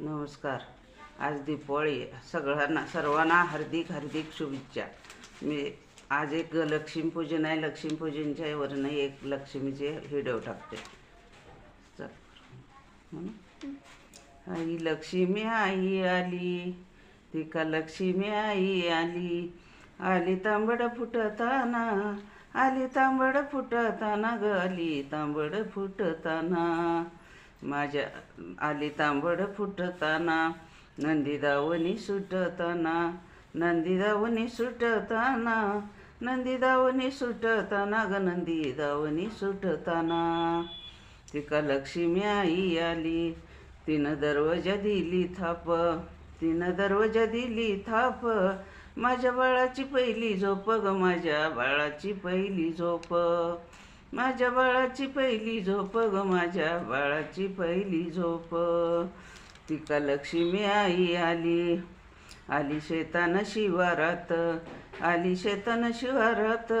नमस्कार. आज दीपावळी सगळ्यांना सर्वांना हार्दिक हार्दिक शुभेच्छा. मी आज एक लक्ष्मीपूजन आहे. लक्ष्मीपूजनच्या वरनं एक लक्ष्मीचे व्हिडिओ टाकते. चल. आई लक्ष्मी आई आली. तिका लक्ष्मी आई आली. आली तांबड फुटताना आली तांबड फुटताना ग आली तांबड फुटताना. माझ्या आली तांबड फुटताना नंदीदावनी सुटताना नंदीदावनी सुटताना नंदीदावनी सुटताना ग नंदीदावनी सुटताना. तिका लक्ष्मी आई आली तिनं दरवाजा दिली थाप तिनं दरवाजा दिली थाप. माझ्या बाळाची पहिली झोप ग माझ्या बाळाची पहिली झोप. माझ्या बाळाची पहिली झोप ग माझ्या बाळाची पहिली झोप. तिका लक्ष्मी आई आली. आली शेतानं शिवारात. आली शेतानं शिवारात.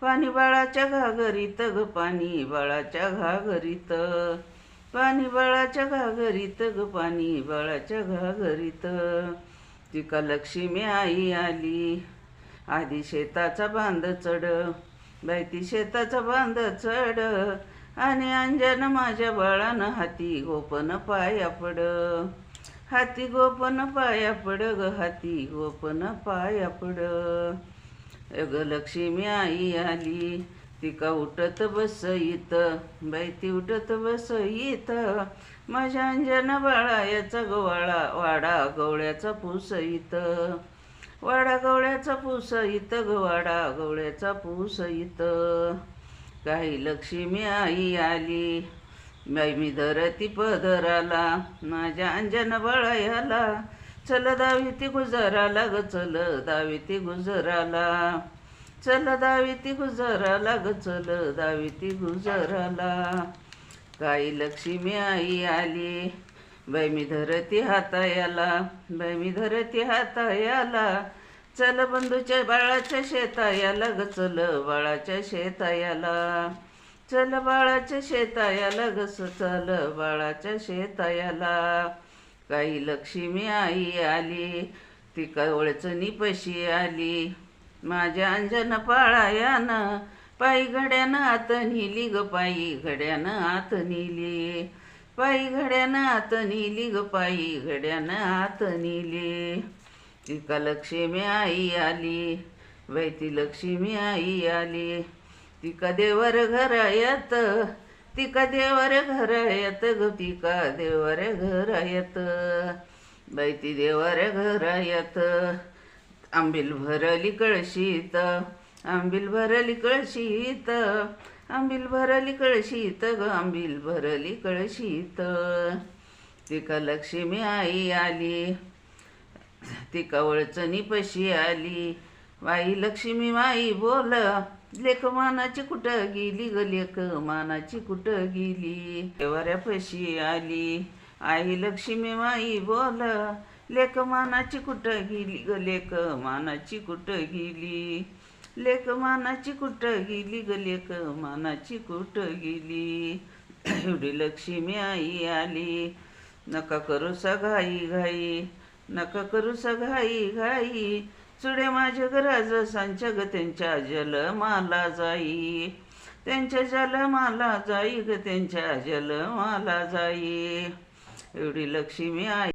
पाणी बाळाच्या घागरीत ग पाणी बाळाच्या घागरीत. पाणी बाळाच्या घागरीत ग पाणी बाळाच्या घागरीत. तिका लक्ष्मी आई आली. आधी शेताचा बांध चढ. बैती शेताचा बांध चढ. आणि अंजन माझ्या बाळानं हाती गोपन पाया पड. हाती गोपन पाया पड ग हाती गोपन पाया पड. ग लक्ष्मी आई आली तिका उठत बसईत. बाई ती उठत बसईत. माझ्या अंजन बाळा याचा गवाळा वाडा गवळ्याचा पुसईत. वाडा गवळ्याचा पुसईत ग वाडा गवळ्याचा पुसईत काही लक्ष्मी आई आली बाई मी धरती पदराला माझ्या अंजन बाळा चल दावी ती गुजराला ग चल दावी ती गुजराला. चल दावी ती गुजराला ग चल दावी ती गुजराला. काही लक्ष्मी आई आली बाई मी धरती हातायाला बाई मी धरती हातायाला. चल बंधूच्या बाळाच्या शेतायाला ग चल बाळाच्या शेतायाला. चल बाळाच्या शेतायाला ग स चल बाळाच्या शेतायाला. काही लक्ष्मी आई आली ती कवळचणी पशी आली. माझ्या अंजन पाळायानं पायी घड्यानं आत नेली ग पायी घड्यानं आत नेली. पायी घड्यानं आत नेली ग पायी घड्यानं आत नेली. तिका लक्ष्मी आई आली बाई ती लक्ष्मी आई आली. तिका देवर घरायत येत तिका देवर घरायत ग तिका का देवर घरायत. बाई ती देवर घरायत आंबील भरली कळशीत आंबील भरली कळशीत. आंबील भरली कळशीत ग आंबील भरली कळशीत. तिका लक्ष्मी आई आली तिका वळचणी पशी आली. बाई लक्ष्मी माई बोल लेख मानाची कुठं गेली ग लेख मानाची कुठं गेली? देवाऱ्या पशी आली आई लक्ष्मी माई बोल लेख मानाची कुठं गेली ग लेख मानाची कुठं गेली? लेख मानाची कुठं गेली ग लेख मानाची कुठं गेली? एवढी लक्ष्मी आई आली. नका करू सा घाई घाई नका करू सा घाई घाई. चुडे माझ्या घराज सांच्या ग त्यांच्या जलमाला जाई. त्यांच्या जलमाला जाई ग त्यांच्या जलमाला जाई. एवढी लक्ष्मी आई